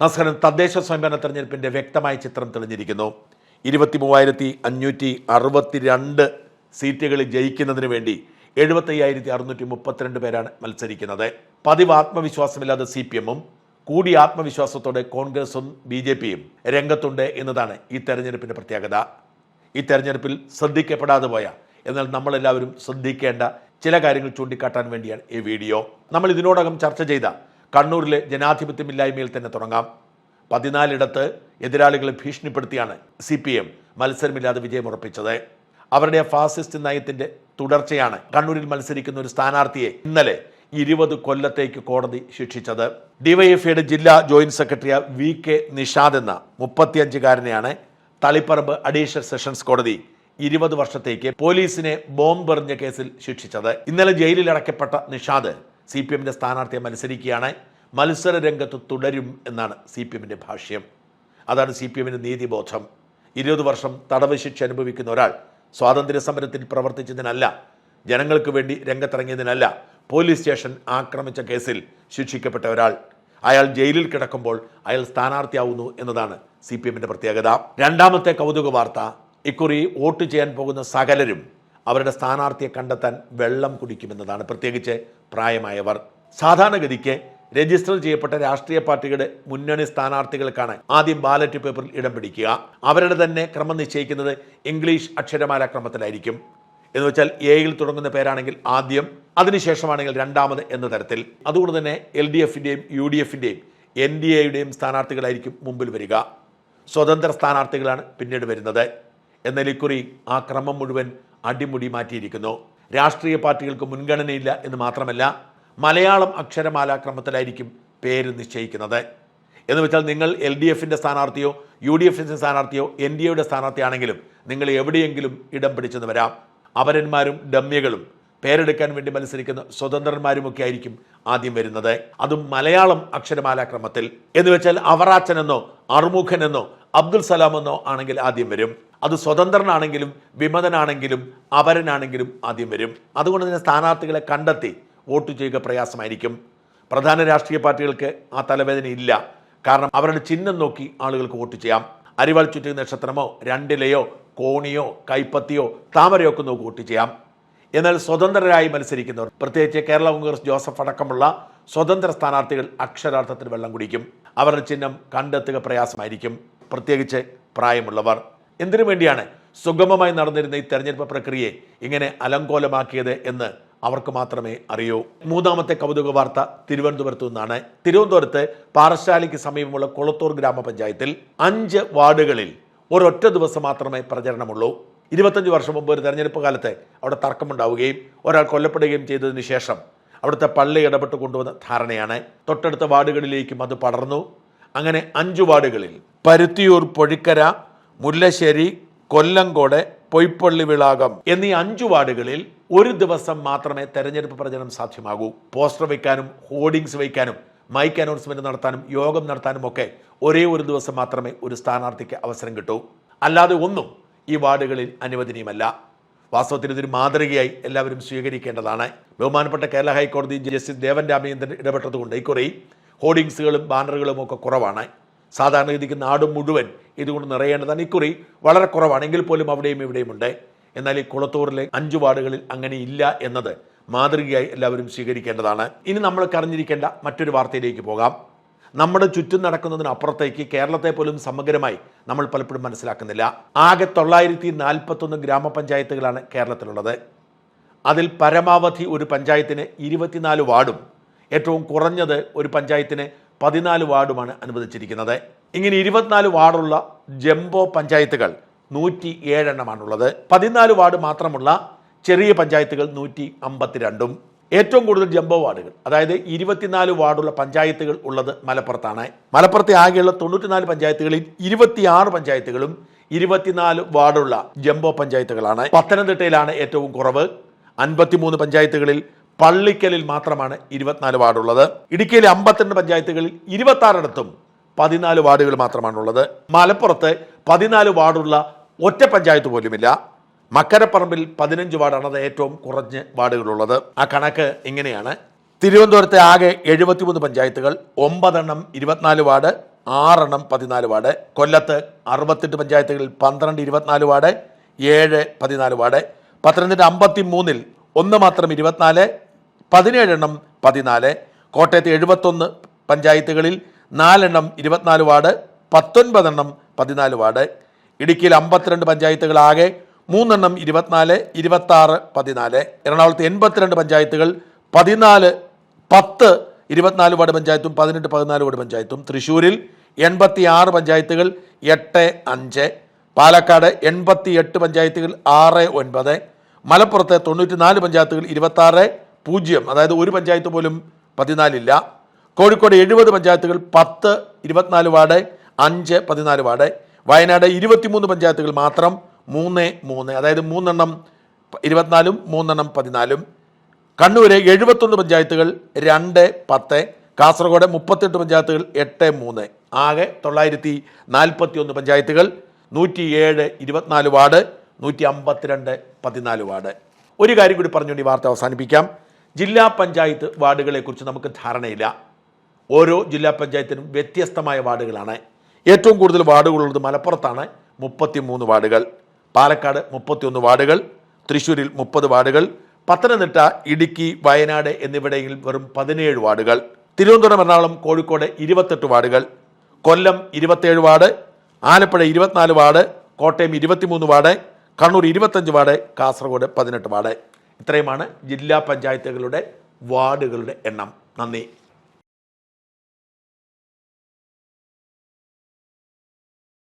നമസ്കാരം തദ്ദേശ സ്വയംഭരണ തെരഞ്ഞെടുപ്പിന്റെ വ്യക്തമായ ചിത്രം തെളിഞ്ഞിരിക്കുന്നു. ഇരുപത്തി മൂവായിരത്തി അഞ്ഞൂറ്റി അറുപത്തിരണ്ട് സീറ്റുകളിൽ ജയിക്കുന്നതിന് വേണ്ടി എഴുപത്തയ്യായിരത്തി അറുന്നൂറ്റി മുപ്പത്തിരണ്ട് പേരാണ് മത്സരിക്കുന്നത്. പതിവ് ആത്മവിശ്വാസമില്ലാതെ സി പി എമ്മും കൂടി ആത്മവിശ്വാസത്തോടെ കോൺഗ്രസും ബി ജെ പിയും രംഗത്തുണ്ട് എന്നതാണ് ഈ തെരഞ്ഞെടുപ്പിന്റെ പ്രത്യേകത. ഈ തെരഞ്ഞെടുപ്പിൽ ശ്രദ്ധിക്കപ്പെടാതെ പോയ എന്നാൽ നമ്മളെല്ലാവരും ശ്രദ്ധിക്കേണ്ട ചില കാര്യങ്ങൾ ചൂണ്ടിക്കാട്ടാൻ വേണ്ടിയാണ് ഈ വീഡിയോ. നമ്മൾ ഇതിനോടകം ചർച്ച ചെയ്ത കണ്ണൂരിലെ ജനാധിപത്യമില്ലായ്മയിൽ തന്നെ തുടങ്ങാം. പതിനാലിടത്ത് എതിരാളികളെ ഭീഷണിപ്പെടുത്തിയാണ് സി പി എം മത്സരമില്ലാതെ വിജയമുറപ്പിച്ചത്. അവരുടെ ഫാസിസ്റ്റ് നയത്തിന്റെ തുടർച്ചയാണ് കണ്ണൂരിൽ മത്സരിക്കുന്ന ഒരു സ്ഥാനാർത്ഥിയെ ഇന്നലെ ഇരുപത് കൊല്ലത്തേക്ക് കോടതി ശിക്ഷിച്ചത്. ഡിവൈഎഫ്ഐയുടെ ജില്ലാ joint secretary V K Nishad എന്ന മുപ്പത്തിയഞ്ചുകാരനെയാണ് തളിപ്പറമ്പ് അഡീഷണൽ സെഷൻസ് കോടതി ഇരുപത് വർഷത്തേക്ക് പോലീസിനെ ബോംബ് എറിഞ്ഞ കേസിൽ ശിക്ഷിച്ചത്. ഇന്നലെ ജയിലിൽ അടയ്ക്കപ്പെട്ട നിഷാദ് സി പി എമ്മിന്റെ സ്ഥാനാർത്ഥിയെ മത്സരിക്കുകയാണ്. മത്സര രംഗത്ത് തുടരും എന്നാണ് സി പി എമ്മിന്റെ ഭാഷ്യം. അതാണ് സി പി എമ്മിന്റെ നീതിബോധം. ഇരുപത് വർഷം തടവ് ശിക്ഷ അനുഭവിക്കുന്ന ഒരാൾ സ്വാതന്ത്ര്യ സമരത്തിൽ പ്രവർത്തിച്ചതിനല്ല ജനങ്ങൾക്ക് വേണ്ടി രംഗത്തിറങ്ങിയതിനല്ല പോലീസ് സ്റ്റേഷൻ ആക്രമിച്ച കേസിൽ ശിക്ഷിക്കപ്പെട്ട ഒരാൾ. അയാൾ ജയിലിൽ കിടക്കുമ്പോൾ അയാൾ സ്ഥാനാർത്ഥിയാവുന്നു എന്നതാണ് സി പി എമ്മിന്റെ പ്രത്യേകത. രണ്ടാമത്തെ കൗതുക വാർത്ത ഇക്കുറി വോട്ട് ചെയ്യാൻ പോകുന്ന സകലരും അവരുടെ സ്ഥാനാർത്ഥിയെ കണ്ടെത്താൻ വെള്ളം കുടിക്കുമെന്നതാണ്. പ്രത്യേകിച്ച് പ്രായമായവർ. സാധാരണഗതിക്ക് രജിസ്റ്റർ ചെയ്യപ്പെട്ട രാഷ്ട്രീയ പാർട്ടികളുടെ മുന്നണി സ്ഥാനാർത്ഥികൾക്കാണ് ആദ്യം ബാലറ്റ് പേപ്പറിൽ ഇടം പിടിക്കുക. അവരുടെ തന്നെ ക്രമം നിശ്ചയിക്കുന്നത് ഇംഗ്ലീഷ് അക്ഷരമാല ക്രമത്തിലായിരിക്കും. എന്ന് വെച്ചാൽ എയിൽ തുടങ്ങുന്ന പേരാണെങ്കിൽ ആദ്യം അതിനുശേഷമാണെങ്കിൽ രണ്ടാമത് എന്ന തരത്തിൽ. അതുകൊണ്ട് തന്നെ എൽ ഡി എഫിന്റെയും യു ഡി എഫിന്റെയും എൻ ഡി എയുടെയും സ്ഥാനാർത്ഥികളായിരിക്കും മുമ്പിൽ വരിക. സ്വതന്ത്ര സ്ഥാനാർത്ഥികളാണ് പിന്നീട് വരുന്നത്. എന്നാൽ ഇക്കുറി ആ ക്രമം മുഴുവൻ അടിമുടി മാറ്റിയിരിക്കുന്നു. രാഷ്ട്രീയ പാർട്ടികൾക്ക് മുൻഗണനയില്ല എന്ന് മാത്രമല്ല മലയാളം അക്ഷരമാലാക്രമത്തിലായിരിക്കും പേര് നിശ്ചയിക്കുന്നത്. എന്ന് വെച്ചാൽ നിങ്ങൾ എൽ ഡി എഫിന്റെ സ്ഥാനാർത്ഥിയോ യു ഡി എഫിന്റെ സ്ഥാനാർത്ഥിയോ എൻ ഡി എയുടെ സ്ഥാനാർത്ഥിയാണെങ്കിലും നിങ്ങൾ എവിടെയെങ്കിലും ഇടം പിടിച്ചെന്ന് വരാം. അപരന്മാരും ഡമ്യകളും പേരെടുക്കാൻ വേണ്ടി മത്സരിക്കുന്ന സ്വതന്ത്രന്മാരുമൊക്കെ ആയിരിക്കും ആദ്യം വരുന്നത്. അതും മലയാളം അക്ഷരമാലാക്രമത്തിൽ. എന്ന് വെച്ചാൽ അവറാച്ചനെന്നോ അറുമുഖനെന്നോ അബ്ദുൽ സലാമെന്നോ ആണെങ്കിൽ ആദ്യം വരും. അത് സ്വതന്ത്രനാണെങ്കിലും വിമതനാണെങ്കിലും അപരനാണെങ്കിലും ആദ്യം വരും. അതുകൊണ്ട് തന്നെ സ്ഥാനാർത്ഥികളെ കണ്ടെത്തി വോട്ട് ചെയ്യുക പ്രയാസമായിരിക്കും. പ്രധാന രാഷ്ട്രീയ പാർട്ടികൾക്ക് ആ തലവേദന ഇല്ല. കാരണം അവരുടെ ചിഹ്നം നോക്കി ആളുകൾക്ക് വോട്ട് ചെയ്യാം. അരിവാൾ ചുറ്റി നക്ഷത്രമോ രണ്ടിലയോ കോണിയോ കൈപ്പത്തിയോ താമരയോ ഒക്കെ നോക്കി വോട്ട് ചെയ്യാം. എന്നാൽ സ്വതന്ത്രരായി മത്സരിക്കുന്നവർ പ്രത്യേകിച്ച് കേരള കോൺഗ്രസ് ജോസഫ് അടക്കമുള്ള സ്വതന്ത്ര സ്ഥാനാർത്ഥികൾ അക്ഷരാർത്ഥത്തിൽ വെള്ളം കുടിക്കും. അവരുടെ ചിഹ്നം കണ്ടെത്തുക പ്രയാസമായിരിക്കും. പ്രത്യേകിച്ച് പ്രായമുള്ളവർ. എന്തിനു വേണ്ടിയാണ് സുഗമമായി നടന്നിരുന്ന ഈ തെരഞ്ഞെടുപ്പ് പ്രക്രിയയെ ഇങ്ങനെ അലങ്കോലമാക്കിയത് എന്ന് അവർക്ക് മാത്രമേ അറിയൂ? മൂന്നാമത്തെ കൗതുക വാർത്ത തിരുവനന്തപുരത്തു നിന്നാണ്. തിരുവനന്തപുരത്ത് പാറശാലയ്ക്ക് സമീപമുള്ള കൊളത്തൂർ ഗ്രാമപഞ്ചായത്തിൽ അഞ്ച് വാർഡുകളിൽ ഒരൊറ്റ ദിവസം മാത്രമേ പ്രചരണമുള്ളൂ. ഇരുപത്തഞ്ച് വർഷം മുമ്പ് ഒരു തെരഞ്ഞെടുപ്പ് കാലത്ത് അവിടെ തർക്കമുണ്ടാവുകയും ഒരാൾ കൊല്ലപ്പെടുകയും ചെയ്തതിന് ശേഷം അവിടുത്തെ പള്ളി ഇടപെട്ട് കൊണ്ടുവന്ന ധാരണയാണ്. തൊട്ടടുത്ത വാർഡുകളിലേക്കും അത് പടർന്നു. അങ്ങനെ അഞ്ചു വാർഡുകളിൽ പരുത്തിയൂർ പൊഴിക്കര മുല്ലശ്ശേരി കൊല്ലങ്കോട് പൊയ്പ്പള്ളി വിളാകം എന്നീ അഞ്ചു വാർഡുകളിൽ ഒരു ദിവസം മാത്രമേ തെരഞ്ഞെടുപ്പ് പ്രചരണം സാധ്യമാകൂ. പോസ്റ്റർ വയ്ക്കാനും ഹോർഡിങ്സ് വയ്ക്കാനും മൈക്ക് അനൗൺസ്മെന്റ് നടത്താനും യോഗം നടത്താനും ഒക്കെ ഒരേ ഒരു ദിവസം മാത്രമേ ഒരു സ്ഥാനാർത്ഥിക്ക് അവസരം കിട്ടൂ. അല്ലാതെ ഒന്നും ഈ വാർഡുകളിൽ അനുവദനീയമല്ല. വാസ്തവത്തിൽ ഇതൊരു മാതൃകയായി എല്ലാവരും സ്വീകരിക്കേണ്ടതാണ്. ബഹുമാനപ്പെട്ട കേരള ഹൈക്കോടതി ജസ്റ്റിസ് ദേവൻ രാമചന്ദ്രൻ ഇടപെട്ടതുകൊണ്ട് ഇക്കുറി ഹോർഡിങ്സുകളും ബാനറുകളും ഒക്കെ കുറവാണ്. സാധാരണഗതിക്ക് നാട് മുഴുവൻ ഇതുകൊണ്ട് നിറയേണ്ടതാണ്. ഇക്കുറി വളരെ കുറവാണ്. എങ്കിൽ പോലും അവിടെയും ഇവിടെയുമുണ്ട് എന്നാൽ ഈ കുളത്തൂറിലെ അഞ്ച് വാർഡുകളിൽ അങ്ങനെ ഇല്ല എന്നത് മാതൃകയായി എല്ലാവരും സ്വീകരിക്കേണ്ടതാണ്. ഇനി നമ്മൾ കറിഞ്ഞിരിക്കേണ്ട മറ്റൊരു വാർത്തയിലേക്ക് പോകാം. നമ്മുടെ ചുറ്റും നടക്കുന്നതിനപ്പുറത്തേക്ക് കേരളത്തെ പോലും സമഗ്രമായി നമ്മൾ പലപ്പോഴും മനസ്സിലാക്കുന്നില്ല. ആകെ തൊള്ളായിരത്തി നാൽപ്പത്തൊന്ന് ഗ്രാമപഞ്ചായത്തുകളാണ് കേരളത്തിലുള്ളത്. അതിൽ പരമാവധി ഒരു പഞ്ചായത്തിന് ഇരുപത്തിനാല് വാർഡും ഏറ്റവും കുറഞ്ഞത് ഒരു പഞ്ചായത്തിന് പതിനാല് വാർഡുമാണ് അനുവദിച്ചിരിക്കുന്നത്. ഇങ്ങനെ ഇരുപത്തിനാല് വാർഡുള്ള ജംബോ പഞ്ചായത്തുകൾ നൂറ്റി ഏഴെണ്ണമാണുള്ളത് പതിനാല് വാർഡ് മാത്രമുള്ള ചെറിയ പഞ്ചായത്തുകൾ നൂറ്റി അമ്പത്തിരണ്ടും ഏറ്റവും കൂടുതൽ ജംബോ വാർഡുകൾ അതായത് ഇരുപത്തിനാല് വാർഡുള്ള പഞ്ചായത്തുകൾ ഉള്ളത് മലപ്പുറത്താണ്. മലപ്പുറത്തെ ആകെയുള്ള തൊണ്ണൂറ്റിനാല് പഞ്ചായത്തുകളിൽ ഇരുപത്തിയാറ് പഞ്ചായത്തുകളും ഇരുപത്തിനാല് വാർഡുള്ള ജംബോ പഞ്ചായത്തുകളാണ്. പത്തനംതിട്ടയിലാണ് ഏറ്റവും കുറവ്. അൻപത്തിമൂന്ന് പഞ്ചായത്തുകളിൽ പള്ളിക്കലിൽ മാത്രമാണ് ഇരുപത്തിനാല് വാർഡുള്ളത്. ഇടുക്കിയിലെ അമ്പത്തിരണ്ട് പഞ്ചായത്തുകളിൽ ഇരുപത്തി ആറിടത്തും പതിനാല് വാർഡുകൾ മാത്രമാണുള്ളത്. മലപ്പുറത്ത് പതിനാല് വാർഡുള്ള ഒറ്റ പഞ്ചായത്ത് പോലുമില്ല. മക്കരപ്പറമ്പിൽ പതിനഞ്ച് വാർഡാണ് അത് ഏറ്റവും കുറഞ്ഞ് വാർഡുകളുള്ളത്. ആ കണക്ക് ഇങ്ങനെയാണ് തിരുവനന്തപുരത്തെ ആകെ എഴുപത്തിമൂന്ന് പഞ്ചായത്തുകൾ ഒമ്പതെണ്ണം ഇരുപത്തിനാല് വാർഡ് ആറെണ്ണം പതിനാല് വാർഡ്. കൊല്ലത്ത് അറുപത്തെട്ട് പഞ്ചായത്തുകളിൽ പന്ത്രണ്ട് ഇരുപത്തിനാല് വാർഡ് ഏഴ് പതിനാല് വാർഡ്. പത്തനംതിട്ട അമ്പത്തി മൂന്നിൽ ഒന്ന് മാത്രം ഇരുപത്തിനാല് പതിനേഴെണ്ണം പതിനാല്. കോട്ടയത്ത് എഴുപത്തൊന്ന് പഞ്ചായത്തുകളിൽ നാലെണ്ണം ഇരുപത്തിനാല് വാർഡ് പത്തൊൻപതെണ്ണം പതിനാല് വാർഡ്. ഇടുക്കിയിൽ അമ്പത്തിരണ്ട് പഞ്ചായത്തുകളാകെ മൂന്നെണ്ണം ഇരുപത്തിനാല് ഇരുപത്താറ് പതിനാല്. എറണാകുളത്ത് എൺപത്തിരണ്ട് പഞ്ചായത്തുകൾ പതിനാല് പത്ത് ഇരുപത്തിനാല് വാർഡ് പഞ്ചായത്തും പതിനെട്ട് പതിനാല് വാർഡ് പഞ്ചായത്തും. തൃശ്ശൂരിൽ എൺപത്തി ആറ് പഞ്ചായത്തുകൾ എട്ട് അഞ്ച്. പാലക്കാട് എൺപത്തി എട്ട് പഞ്ചായത്തുകൾ ആറ് ഒൻപത്. മലപ്പുറത്ത് തൊണ്ണൂറ്റി നാല് പഞ്ചായത്തുകൾ ഇരുപത്താറ് പൂജ്യം അതായത് ഒരു പഞ്ചായത്ത് പോലും പതിനാലില്ല. കോഴിക്കോട് എഴുപത് പഞ്ചായത്തുകൾ പത്ത് ഇരുപത്തിനാല് വാർഡ് അഞ്ച് പതിനാല് വാർഡ്. വയനാട് ഇരുപത്തിമൂന്ന് പഞ്ചായത്തുകൾ മാത്രം മൂന്ന് മൂന്ന് അതായത് മൂന്നെണ്ണം ഇരുപത്തിനാലും മൂന്നെണ്ണം പതിനാലും. കണ്ണൂര് എഴുപത്തൊന്ന് പഞ്ചായത്തുകൾ രണ്ട് പത്ത്. കാസർഗോഡ് മുപ്പത്തെട്ട് പഞ്ചായത്തുകൾ എട്ട് മൂന്ന്. ആകെ തൊള്ളായിരത്തി നാൽപ്പത്തി ഒന്ന് പഞ്ചായത്തുകൾ നൂറ്റി ഏഴ് ഇരുപത്തിനാല് വാർഡ് നൂറ്റി അമ്പത്തിരണ്ട് പതിനാല് വാർഡ്. ഒരു കാര്യം കൂടി പറഞ്ഞുകൊണ്ട് ഈ വാർത്ത അവസാനിപ്പിക്കാം. ജില്ലാ പഞ്ചായത്ത് വാർഡുകളെക്കുറിച്ച് നമുക്ക് ധാരണയില്ല. ഓരോ ജില്ലാ പഞ്ചായത്തിനും വ്യത്യസ്തമായ വാർഡുകളാണ്. ഏറ്റവും കൂടുതൽ വാർഡുകളുള്ളത് മലപ്പുറത്താണ് മുപ്പത്തി മൂന്ന് വാർഡുകൾ. പാലക്കാട് മുപ്പത്തിയൊന്ന് വാർഡുകൾ തൃശ്ശൂരിൽ മുപ്പത് വാർഡുകൾ പത്തനംതിട്ട ഇടുക്കി വയനാട് എന്നിവിടങ്ങളിൽ വെറും പതിനേഴ് വാർഡുകൾ. തിരുവനന്തപുരം എറണാകുളം കോഴിക്കോട് ഇരുപത്തെട്ട് വാർഡുകൾ. കൊല്ലം ഇരുപത്തേഴ് വാർഡ് ആലപ്പുഴ ഇരുപത്തിനാല് വാർഡ് കോട്ടയം ഇരുപത്തിമൂന്ന് വാർഡ് കണ്ണൂർ ഇരുപത്തഞ്ച് വാർഡ് കാസർഗോഡ് പതിനെട്ട് വാർഡ്. ഇത്രയുമാണ് ജില്ലാ പഞ്ചായത്തുകളുടെ വാർഡുകളുടെ എണ്ണം. നന്ദി.